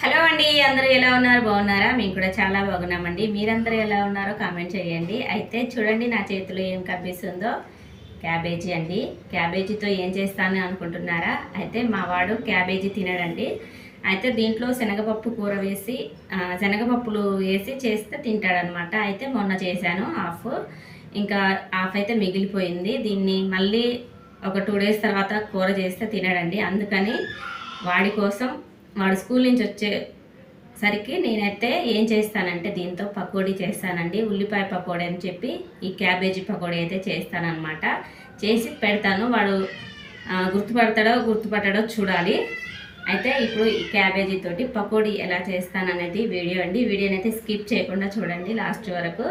Hello అండి అందరూ ఎలా ఉన్నారు? బాగున్నారా? మేము కూడా చాలా బాగున్నామండి. మీరందరూ ఎలా ఉన్నారో కామెంట్ చేయండి. అయితే చూడండి నా చేతిలో ఏం కనిపిస్తుందో క్యాబేజీ అండి. క్యాబేజీతో ఏం చేస్తాను అనుకుంటున్నారా? అయితే మా వాడు క్యాబేజీ తినడండి. అయితే దీంట్లో శనగపప్పు కూర వేసి శనగపప్పులు వేసి చేస్తే తింటాడనమాట. అయితే మొన్న చేశాను హాఫ్. ఇంకా హాఫ్ అయితే మిగిలిపోయింది. దీన్ని మళ్ళీ ఒక టూ డేస్ తర్వాత కూర చేస్తే తినడండి. అందుకని వాడి కోసం వాడు స్కూల్ నుంచి వచ్చే సరికి నేనైతే ఏం చేస్తానంటే దీంతో పకోడీ చేస్తానండి ఉల్లిపాయ పకోడీ అని చెప్పి ఈ క్యాబేజీ పకోడీ అయితే చేస్తానన్నమాట. చేసి పెడతాను. వాడు గుర్తుపడతాడో గుర్తుపడతాడో చూడాలి. అయితే ఇప్పుడు ఈ క్యాబేజీ తోటి పకోడీ ఎలా చేస్తాననేది వీడియో అండి. వీడియోని అయితే స్కిప్ చేయకుండా చూడండి లాస్ట్ వరకు.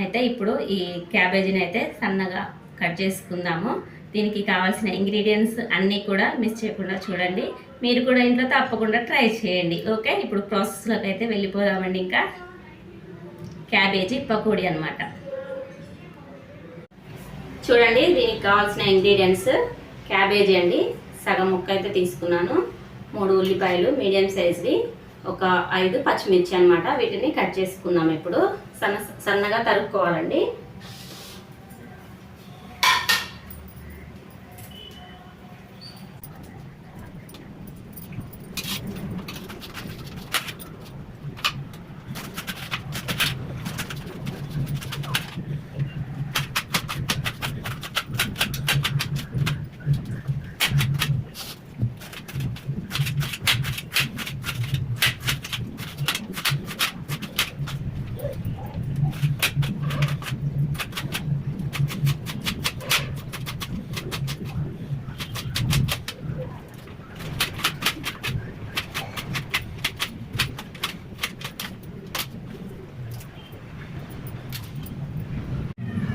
అయితే ఇప్పుడు ఈ క్యాబేజీని అయితే సన్నగా కట్ చేసుకుందాము. దీనికి కావాల్సిన ఇంగ్రీడియంట్స్ అన్నీ కూడా మిస్ చేయకుండా చూడండి. మీరు కూడా ఇంట్లో తప్పకుండా ట్రై చేయండి ఓకే? ఇప్పుడు ప్రాసెస్లోకి అయితే వెళ్ళిపోదామండి ఇంకా. క్యాబేజీ పకోడీ అనమాట చూడండి దీనికి కావాల్సిన ఇంగ్రీడియంట్స్. క్యాబేజీ అండి సగం ముక్క అయితే తీసుకున్నాను. మూడు ఉల్లిపాయలు మీడియం సైజ్వి ఒక ఐదు పచ్చిమిర్చి అనమాట వీటిని కట్ చేసుకుందాం ఇప్పుడు. సన్న సన్నగా తరుక్కోవాలండి.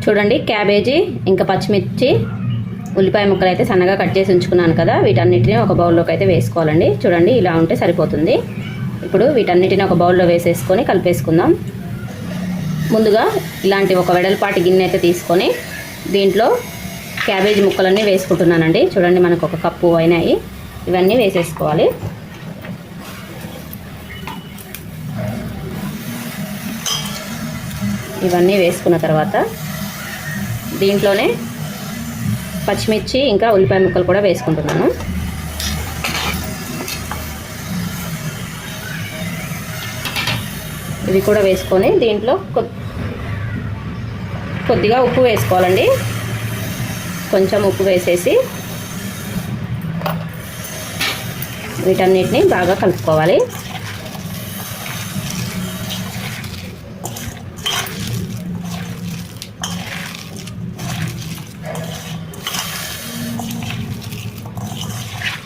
చూడండి క్యాబేజీ ఇంకా పచ్చిమిర్చి ఉల్లిపాయ ముక్కలు అయితే సన్నగా కట్ చేసి ఉంచుకున్నాను కదా వీటన్నిటిని ఒక బౌల్లోకి అయితే వేసుకోవాలండి. చూడండి ఇలా ఉంటే సరిపోతుంది. ఇప్పుడు వీటన్నిటిని ఒక బౌల్లో వేసేసుకొని కలిపేసుకుందాం. ముందుగా ఇలాంటి ఒక వెడల్పాటి గిన్నె అయితే తీసుకొని దీంట్లో క్యాబేజీ ముక్కలన్నీ వేసుకుంటున్నానండి. చూడండి మనకు ఒక కప్పు అయినాయి. ఇవన్నీ వేసేసుకోవాలి. ఇవన్నీ వేసుకున్న తర్వాత దీంట్లోనే పచ్చిమిర్చి ఇంకా ఉల్లిపాయ ముక్కలు కూడా వేసుకుంటున్నాను. ఇవి కూడా వేసుకొని దీంట్లో కొ- కొద్దిగా ఉప్పు వేసుకోవాలండి. కొంచెం ఉప్పు వేసేసి వీటన్నిటిని బాగా కలుపుకోవాలి.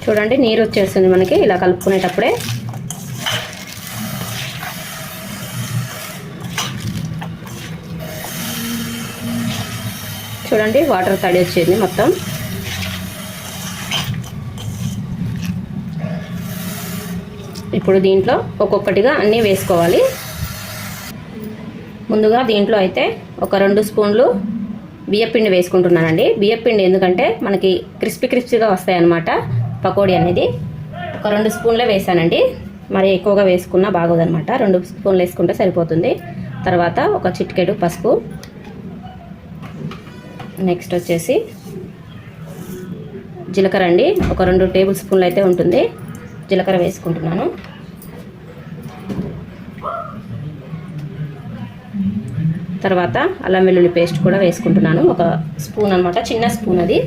చూడండి నీరు వచ్చేస్తుంది మనకి. ఇలా కలుపుకునేటప్పుడే. చూడండి వాటర్ తడి వచ్చింది మొత్తం. ఇప్పుడు దీంట్లో ఒక్కొక్కటిగా అన్నీ వేసుకోవాలి. ముందుగా దీంట్లో అయితే ఒక రెండు స్పూన్లు బియ్యపిండి వేసుకుంటున్నానండి. బియ్యపిండి ఎందుకంటే మనకి క్రిస్పీ క్రిస్పీగా వస్తాయి అన్నమాట పకోడీ అనేది ఒక రెండు స్పూన్లే వేసానండి. మరి ఎక్కువగా వేసుకున్నా బాగోదనమాట రెండు స్పూన్లు వేసుకుంటే సరిపోతుంది. తర్వాత ఒక చిటికెడు పసుపు. నెక్స్ట్ వచ్చేసి జీలకర్ర అండి. ఒక రెండు టేబుల్ స్పూన్లు అయితే ఉంటుంది. జీలకర్ర వేసుకుంటున్నాను. తర్వాత అల్లం వెల్లుల్లి పేస్ట్ కూడా వేసుకుంటున్నాను. ఒక స్పూన్ అనమాట చిన్న స్పూన్ అది.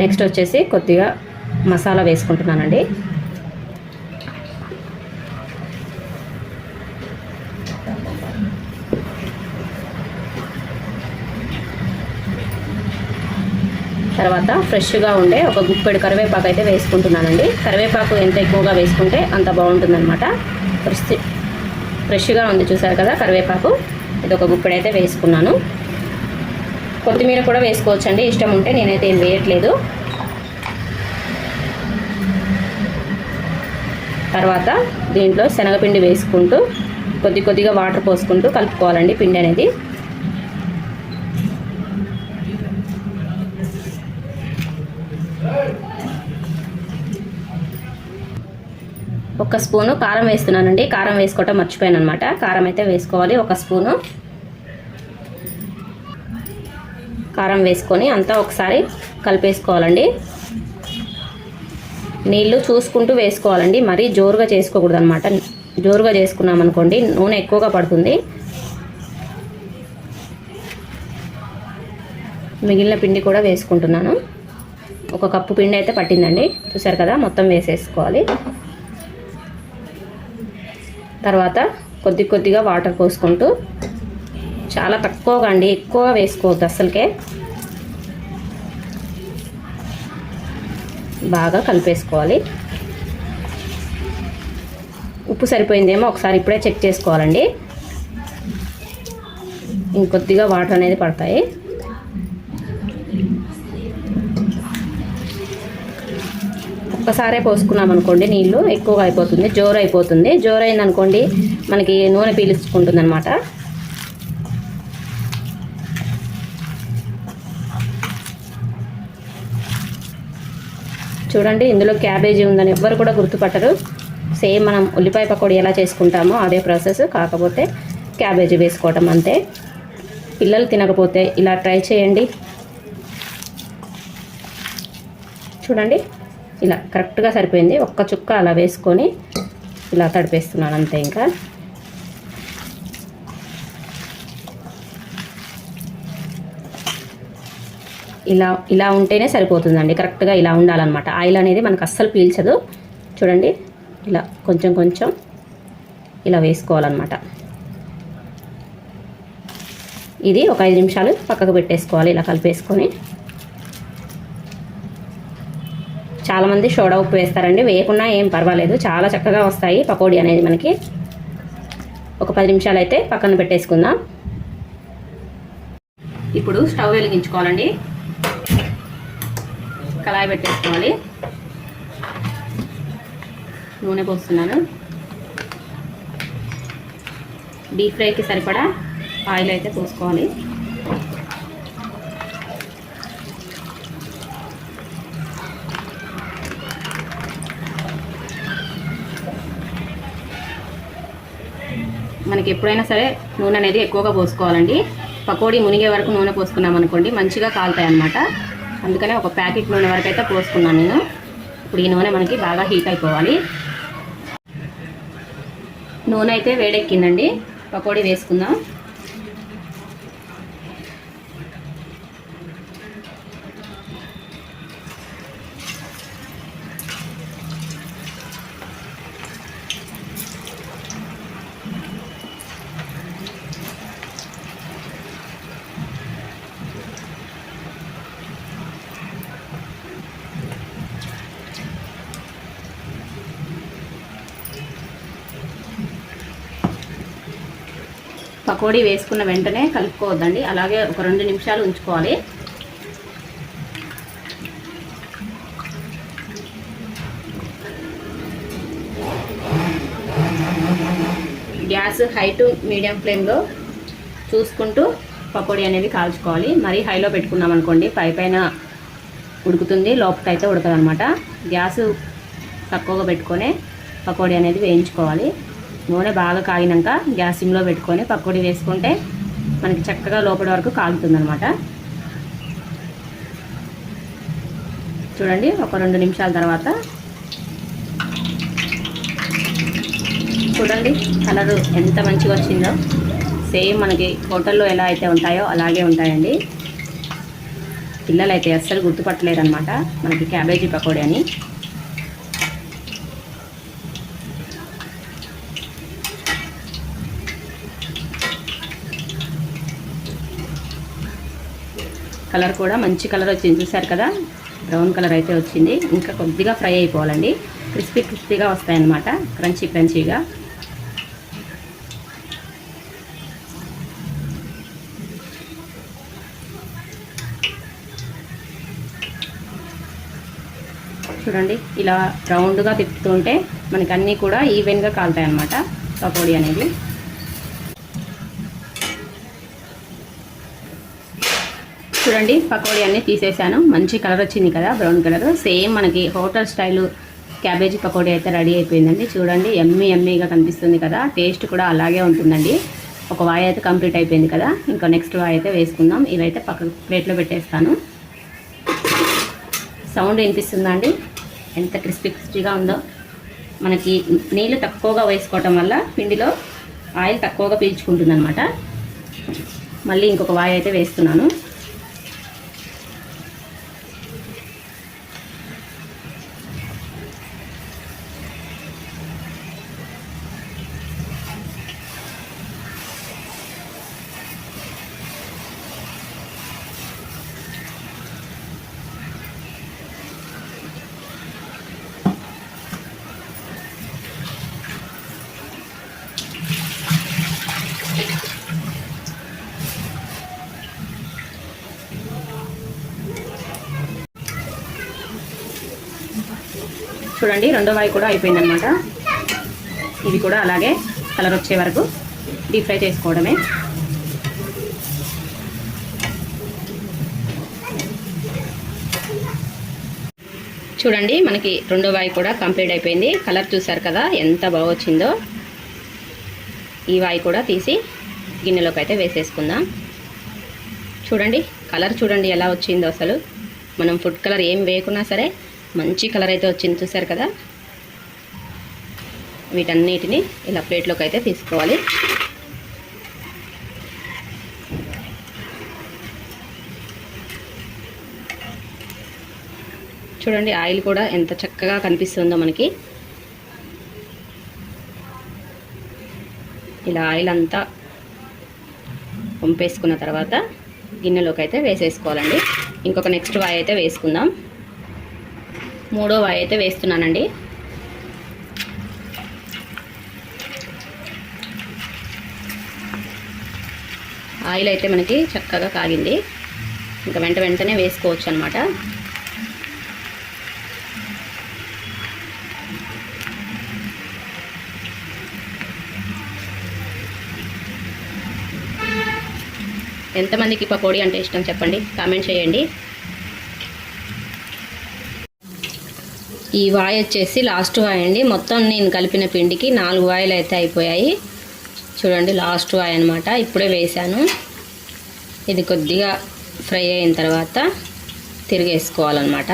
నెక్స్ట్ వచ్చేసి కొద్దిగా మసాలా వేసుకుంటున్నానండి. తర్వాత ఫ్రెష్గా ఉండే ఒక గుప్పెడు కరివేపాకు అయితే వేసుకుంటున్నానండి. కరివేపాకు ఎంత ఎక్కువగా వేసుకుంటే అంత బాగుంటుందన్నమాట. ఫ్రెష్ ఫ్రెష్గా ఉంది చూసారు కదా కరివేపాకు. ఇది ఒక గుప్పెడైతే వేసుకున్నాను. కొత్తిమీర కూడా వేసుకోవచ్చండి. ఇష్టం ఉంటే నేనైతే ఏం వేయట్లేదు. తర్వాత దీంట్లో శనగపిండి వేసుకుంటూ కొద్ది కొద్దిగా వాటర్ పోసుకుంటూ కలుపుకోవాలండి పిండి అనేది. ఒక స్పూను కారం వేస్తున్నానండి. కారం వేసుకోవటం మర్చిపోయాను అనమాట కారం అయితే వేసుకోవాలి. ఒక స్పూను. కారం వేసుకొని అంతా ఒకసారి కలిపేసుకోవాలండి. నీళ్ళు చూసుకుంటూ వేసుకోవాలండి. మరీ జోరుగా చేసుకోకూడదు అనమాట జోరుగా చేసుకున్నామనుకోండి నూనె ఎక్కువగా పడుతుంది. మిగిలిన పిండి కూడా వేసుకుంటున్నాను. ఒక కప్పు పిండి అయితే పట్టిందండి. చూసారు కదా మొత్తం వేసేసుకోవాలి. తర్వాత కొద్ది కొద్దిగా వాటర్ పోసుకుంటూ చాలా తక్కువగా అండి ఎక్కువ వేసుకోవద్దు అసలుకే బాగా కలిపేసుకోవాలి. ఉప్పు సరిపోయిందేమో ఒకసారి ఇప్పుడే చెక్ చేసుకోవాలండి. ఇంకొద్దిగా వాటర్ అనేది పడతాయి. ఒక్కసారే పోసుకున్నాం అనుకోండి నీళ్ళు ఎక్కువగా అయిపోతుంది జోరు అయిపోతుంది. జోరు అయిందనుకోండి మనకి నూనె పీల్చుకుంటుంది అనమాట చూడండి ఇందులో క్యాబేజీ ఉందని ఎవ్వరు కూడా గుర్తుపట్టరు. సేమ్ మనం ఉల్లిపాయ పకోడీ ఎలా చేసుకుంటామో అదే ప్రాసెస్ కాకపోతే క్యాబేజీ వేసుకోవటం అంతే. పిల్లలు తినకపోతే ఇలా ట్రై చేయండి. చూడండి ఇలా కరెక్ట్గా సరిపోయింది. ఒక్క చుక్క అలా వేసుకొని ఇలా తడిపేస్తున్నాను అంతే ఇంకా. ఇలా ఇలా ఉంటేనే సరిపోతుందండి. కరెక్ట్గా ఇలా ఉండాలన్నమాట. ఆయిల్ అనేది మనకు అస్సలు పీల్చదు. చూడండి. ఇలా కొంచెం కొంచెం ఇలా వేసుకోవాలన్నమాట. ఇది ఒక ఐదు నిమిషాలు పక్కకు పెట్టేసుకోవాలి. ఇలా కలిపేసుకొని. చాలామంది సోడా ఉప్పు వేస్తారండి. వేయకుండా ఏం పర్వాలేదు. చాలా చక్కగా వస్తాయి పకోడీ అనేది మనకి. ఒక పది నిమిషాలు అయితే పక్కన పెట్టేసుకుందాం. ఇప్పుడు స్టవ్ వెలిగించుకోవాలండి. కళాయి పెట్టేసుకోవాలి. నూనె పోస్తున్నాను. డీప్ ఫ్రైకి సరిపడా ఆయిల్ అయితే పోసుకోవాలి. మనకి ఎప్పుడైనా సరే నూనె అనేది ఎక్కువగా పోసుకోవాలండి. పకోడీ మునిగే వరకు నూనె పోసుకున్నాం అనుకోండి మంచిగా కాలుతాయి అన్నమాట అందుకనే ఒక ప్యాకెట్ నూనె వరకు అయితే పోసుకున్నాను నేను. ఇప్పుడు ఈ నూనె మనకి బాగా హీట్ అయిపోవాలి. నూనె అయితే వేడెక్కిందండి. పకోడీ వేసుకుందాం. పకోడీ వేసుకున్న వెంటనే కలుపుకోవద్దండి. అలాగే ఒక రెండు నిమిషాలు ఉంచుకోవాలి. గ్యాస్ హై టు మీడియం ఫ్లేమ్లో చూసుకుంటూ పకోడీ అనేది కాల్చుకోవాలి. మరీ హైలో పెట్టుకున్నాం అనుకోండి పై పైన ఉడుకుతుంది లోపలైతే ఉడకదు అనమాట గ్యాస్ తక్కువగా పెట్టుకొని పకోడీ అనేది వేయించుకోవాలి. నూనె బాగా కాగినాక గ్యాస్ సిమ్లో పెట్టుకొని పకోడీ వేసుకుంటే మనకి చక్కగా లోపల వరకు కాలుతుంది అనమాట చూడండి ఒక రెండు నిమిషాల తర్వాత చూడండి కలరు ఎంత మంచిగా వచ్చిందో. సేమ్ మనకి హోటల్లో ఎలా అయితే ఉంటాయో అలాగే ఉంటాయండి. పిల్లలు అయితే అస్సలు గుర్తుపట్టలేరు అనమాట మనకి క్యాబేజీ పకోడీ అని. కలర్ కూడా మంచి కలర్ వచ్చింది. చూసారు కదా? బ్రౌన్ కలర్ అయితే వచ్చింది. ఇంకా కొద్దిగా ఫ్రై అయిపోవాలండి. క్రిస్పీ క్రిస్పీగా వస్తాయన్నమాట. క్రంచీ క్రంచీగా. చూడండి ఇలా రౌండ్గా తిప్పుతుంటే మనకి అన్నీ కూడా ఈవెన్గా కాలుతాయి అన్నమాట పకోడీ అనేది. చూడండి పకోడీ అన్నీ తీసేసాను. మంచి కలర్ వచ్చింది కదా బ్రౌన్ కలర్. సేమ్ మనకి హోటల్ స్టైల్ క్యాబేజీ పకోడీ అయితే రెడీ అయిపోయిందండి. చూడండి ఎమ్మి ఎమ్మీగా కనిపిస్తుంది కదా. టేస్ట్ కూడా అలాగే ఉంటుందండి. ఒక వాయి అయితే కంప్లీట్ అయిపోయింది కదా. ఇంకా నెక్స్ట్ వాయి అయితే వేసుకుందాం. ఇవైతే పక్క ప్లేట్లో పెట్టేస్తాను. సౌండ్ వినిపిస్తుందా అండి? ఎంత క్రిస్పీ క్రిస్పీగా ఉందో. మనకి నీళ్ళు తక్కువగా వేసుకోవటం వల్ల పిండిలో ఆయిల్ తక్కువగా పీల్చుకుంటుంది మళ్ళీ ఇంకొక వాయి అయితే వేస్తున్నాను. చూడండి రెండో వాయి కూడా అయిపోయిందనమాట. ఇది కూడా అలాగే కలర్ వచ్చే వరకు డీప్ ఫ్రై చేసుకోవడమే. చూడండి మనకి రెండో వాయి కూడా కంప్లీట్ అయిపోయింది. కలర్ చూసారు కదా ఎంత బాగొచ్చిందో ఈ వాయి కూడా తీసి గిన్నెలోకి అయితే వేసేసుకుందాం. చూడండి కలర్ చూడండి ఎలా వచ్చిందో అసలు. మనం ఫుడ్ కలర్ ఏం వేయకున్నా సరే మంచి కలర్ అయితే వచ్చింది చూసారు కదా? వీటన్నిటిని ఇలా ప్లేట్లోకి అయితే తీసుకోవాలి. చూడండి ఆయిల్ కూడా ఎంత చక్కగా కనిపిస్తుందో మనకి. ఇలా ఆయిల్ అంతా పంపేసుకున్న తర్వాత గిన్నెలోకి అయితే వేసేసుకోవాలండి. ఇంకొక నెక్స్ట్ వాయి అయితే వేసుకుందాం. మూడో వాయి అయితే వేస్తున్నానండి. ఆయిల్ అయితే మనకి చక్కగా కాగింది. ఇంకా వెంట వెంటనే వేసుకోవచ్చు అనమాట ఎంతమందికి పకోడీ అంటే ఇష్టం చెప్పండి. కామెంట్ చేయండి. ఈ వాయి వచ్చేసి లాస్ట్ వాయి అండి. మొత్తం నేను కలిపిన పిండికి నాలుగు వాయిలు అయితే అయిపోయాయి. చూడండి లాస్ట్ వాయి అనమాట ఇప్పుడే వేసాను ఇది కొద్దిగా ఫ్రై అయిన తర్వాత తిరిగేసుకోవాలన్నమాట.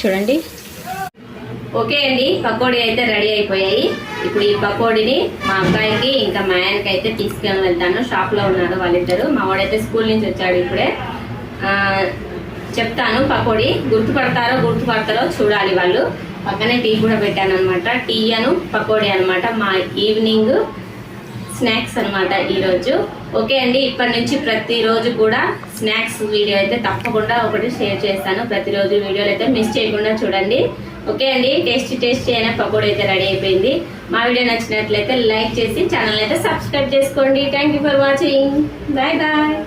చూడండి. ఓకే అండి పకోడీ అయితే రెడీ అయిపోయాయి. ఇప్పుడు ఈ పకోడీని మా అబ్బాయికి ఇంకా మా ఆయనకి అయితే తీసుకెళ్ళి వెళ్తాను. షాప్లో ఉన్నారు వాళ్ళిద్దరు. మా వాడైతే స్కూల్ నుంచి వచ్చాడు ఇప్పుడే. చెప్తాను పకోడీ గుర్తుపడతారో గుర్తుపడతారో చూడాలి వాళ్ళు. పక్కనే టీ కూడా పెట్టాను అనమాట టీ అను పకోడీ అనమాట మా ఈవినింగ్ స్నాక్స్ అనమాట ఈరోజు. ఓకే అండి ఇప్పటి నుంచి ప్రతిరోజు కూడా స్నాక్స్ వీడియో అయితే తప్పకుండా ఒకటి షేర్ చేస్తాను. ప్రతిరోజు వీడియోలు అయితే మిస్ చేయకుండా చూడండి. ఓకే అండి టేస్టీ టేస్టీ అయిన పకోడీ అయితే రెడీ అయిపోయింది. మా వీడియో నచ్చినట్లయితే లైక్ చేసి ఛానల్ అయితే సబ్స్క్రైబ్ చేసుకోండి. Thank you for watching bye bye